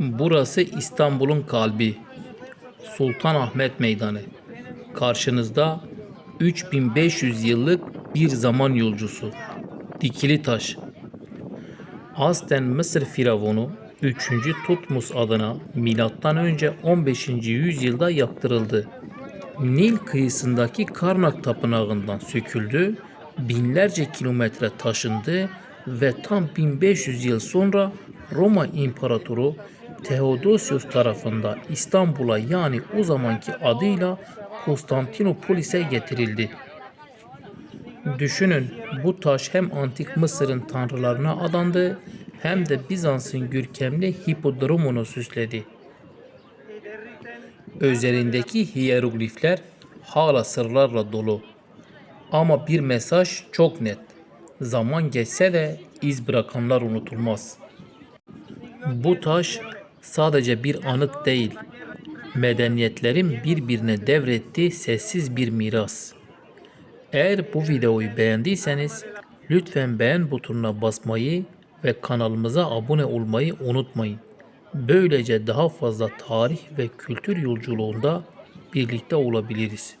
Burası İstanbul'un kalbi. Sultanahmet Meydanı. Karşınızda 3500 yıllık bir zaman yolcusu. Dikili taş. Aslen Mısır firavunu 3. Tutmus adına M.Ö. 15. yüzyılda yaptırıldı. Nil kıyısındaki Karnak Tapınağı'ndan söküldü, binlerce kilometre taşındı ve tam 1500 yıl sonra Roma İmparatoru Theodosius tarafından İstanbul'a yani o zamanki adıyla Konstantinopolis'e getirildi. Düşünün bu taş hem antik Mısır'ın tanrılarına adandı hem de Bizans'ın görkemli hipodromunu süsledi. Üzerindeki hieroglifler hala sırlarla dolu. Ama bir mesaj çok net. Zaman geçse de iz bırakanlar unutulmaz. Bu taş sadece bir anıt değil, medeniyetlerin birbirine devrettiği sessiz bir miras. Eğer bu videoyu beğendiyseniz lütfen beğen butonuna basmayı ve kanalımıza abone olmayı unutmayın. Böylece daha fazla tarih ve kültür yolculuğunda birlikte olabiliriz.